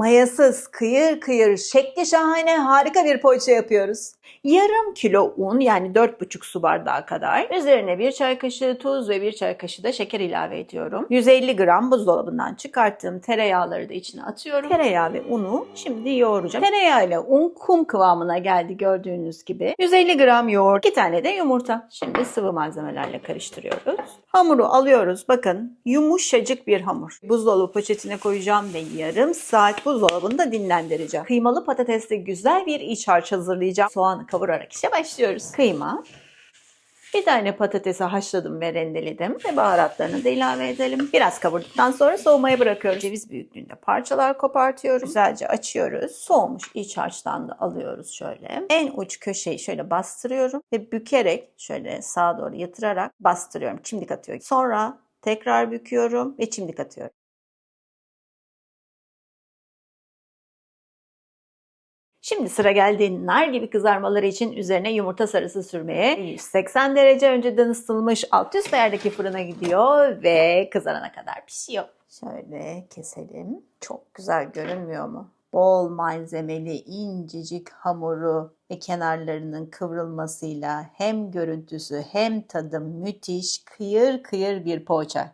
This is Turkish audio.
mayasız, kıyır kıyır, şekli şahane harika bir poğaça yapıyoruz. Yarım kilo un yani 4,5 su bardağı kadar. Üzerine bir çay kaşığı tuz ve bir çay kaşığı da şeker ilave ediyorum. 150 gram buzdolabından çıkarttığım tereyağları da içine atıyorum. Tereyağı ve unu şimdi yoğuracağım. Tereyağı ile un kum kıvamına geldi gördüğünüz gibi. 150 gram yoğurt, 2 tane de yumurta. Şimdi sıvı malzemelerle karıştırıyoruz. Hamuru alıyoruz. Bakın yumuşacık bir hamur. Buzdolabı poşetine koyacağım ve yarım saat buzdolabında dinlendireceğim. Kıymalı patatesli güzel bir iç harç hazırlayacağım. Soğanı kavurarak işe başlıyoruz. Kıyma, bir tane patatesi haşladım ve rendeledim ve baharatlarını da ilave edelim. Biraz kavurduktan sonra soğumaya bırakıyoruz. Ceviz büyüklüğünde parçalar kopartıyoruz. Güzelce açıyoruz. Soğumuş iç harçtan da alıyoruz şöyle. En uç köşeyi şöyle bastırıyorum ve bükerek şöyle sağa doğru yatırarak bastırıyorum. Çimdik atıyorum. Sonra tekrar büküyorum ve çimdik atıyorum. Şimdi sıra geldi nar gibi kızarmaları için üzerine yumurta sarısı sürmeye. 180 derece önceden ısıtılmış alt üst ayardaki fırına gidiyor ve kızarana kadar pişiyor. Şöyle keselim. Çok güzel görünmüyor mu? Bol malzemeli incecik hamuru ve kenarlarının kıvrılmasıyla hem görüntüsü hem tadı müthiş kıyır kıyır bir poğaça.